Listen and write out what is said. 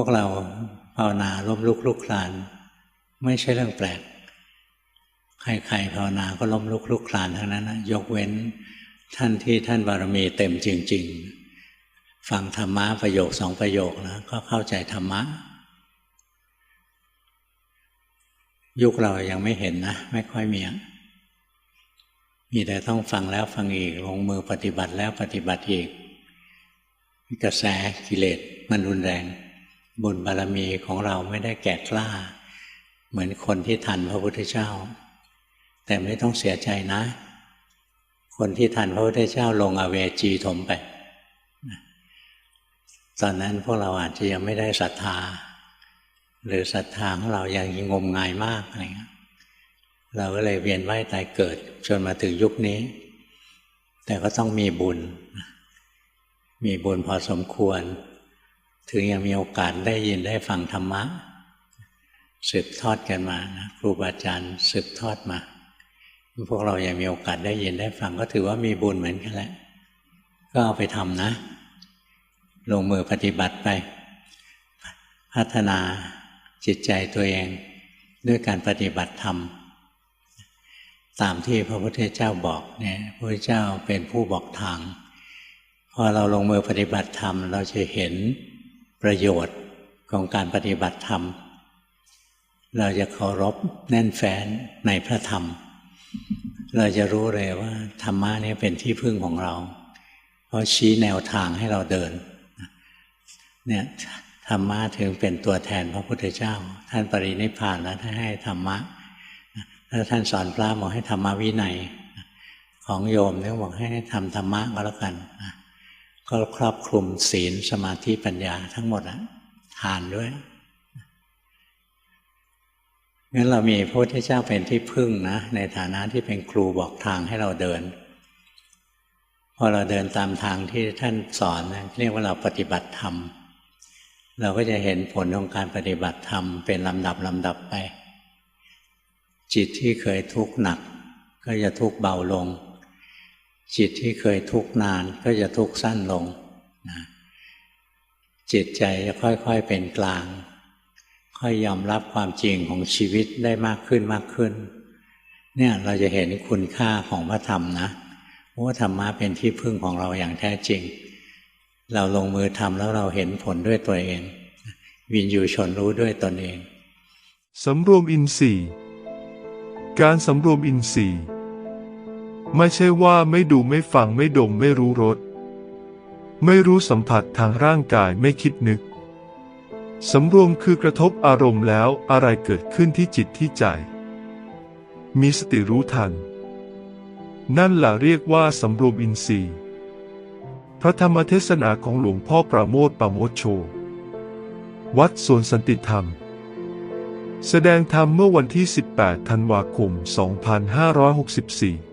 วกเราภาวนาล้มลุกลุกคลาน ไม่ใช่เรื่องแปลก ใครๆภาวนาก็ล้มลุกลุกคลานทั้งนั้นนะยกเว้นท่านที่ท่านบารมีเต็มจริง ๆ ฟังธรรมะประโยคสองประโยคนะก็เข้าใจธรรมะ ยุคเรายังไม่เห็นนะไม่ค่อยมีมีแต่ต้องฟังแล้วฟังอีกลงมือปฏิบัติแล้วปฏิบัติอีกกระแสกิเลสมันรุนแรง บุญบารมีของเราไม่ได้แก่กล้า เหมือนคนที่ทันพระพุทธเจ้า แต่ไม่ต้องเสียใจนะ คนที่ทันพระพุทธเจ้าลงอเวจีถมไปตอนนั้นพวกเราอาจจะยังไม่ได้ศรัทธา หรือศรัทธาของเรายังงมงายมากอะไรเงี้ยเราก็เลยเวียนว่ายตายเกิด จนมาถึงยุคนี้ แต่ก็ต้องมีบุญ มีบุญพอสมควร ถึงยังมีโอกาสได้ยินได้ฟังธรรมะสืบทอดกันมานะครูบาอาจารย์สืบทอดมา พวกเรายังมีโอกาสได้ยินได้ฟังก็ถือว่ามีบุญเหมือนกันแหละ ก็เอาไปทำนะ ลงมือปฏิบัติไป พัฒนาจิตใจตัวเองด้วยการปฏิบัติธรรม ตามที่พระพุทธเจ้าบอกเนี่ยพระพุทธเจ้าเป็นผู้บอกทาง พอเราลงมือปฏิบัติธรรม เราจะเห็น ประโยชน์ของการปฏิบัติธรรม เราจะเคารพแน่นแฟ้นในพระธรรม เราจะรู้เลยว่า ธรรมะนี่เป็นที่พึ่งของเรา เพราะชี้แนวทางให้เราเดินเนี่ยธรรมะถึงเป็นตัวแทนพระพุทธเจ้า ท่านปรินิพานแล้วท่านให้ธรรมะแล้วท่านสอนพระบอกให้ธรรมวินัย ของโยมเนี่ยบอกให้ทำธรรมะก็แล้วกัน ก็ครอบคลุมศีลสมาธิปัญญาทั้งหมดอะทานด้วยงั้นเรามีพระพุทธเจ้าเป็นที่พึ่งนะ ในฐานะที่เป็นครูบอกทางให้เราเดิน พอเราเดินตามทางที่ท่านสอนนะเรียกว่าเราปฏิบัติธรรม เราก็จะเห็นผลของการปฏิบัติธรรมเป็นลำดับลำดับไป จิตที่เคยทุกข์หนัก ก็จะทุกข์เบาลง จิตที่เคยทุกข์นานก็จะทุกข์สั้นลงนะจิตใจจะค่อย ๆ เป็นกลาง ค่อยยอมรับความจริงของชีวิตได้มากขึ้นมากขึ้น เนี่ยเราจะเห็นคุณค่าของพระธรรมนะว่าธรรมะเป็นที่พึ่งของเราอย่างแท้จริง เราลงมือทำแล้วเราเห็นผลด้วยตัวเอง วินยูชนรู้ด้วยตนเองสำรวมอินทรีย์ การสำรวมอินทรีย์ ไม่ใช่ว่าไม่ดูไม่ฟังไม่ดมไม่รู้รส ไม่รู้สัมผัสทางร่างกายไม่คิดนึก สำรวมคือกระทบอารมณ์แล้วอะไรเกิดขึ้นที่จิตที่ใจ มีสติรู้ทัน นั่นแหละเรียกว่าสำรวมอินทรีย์ พระธรรมเทศนาของหลวงพ่อประโมทปราโมทโช วัดสวนสันติธรรมแสดงธรรมเมื่อวันที่ 18 ธันวาคม 2564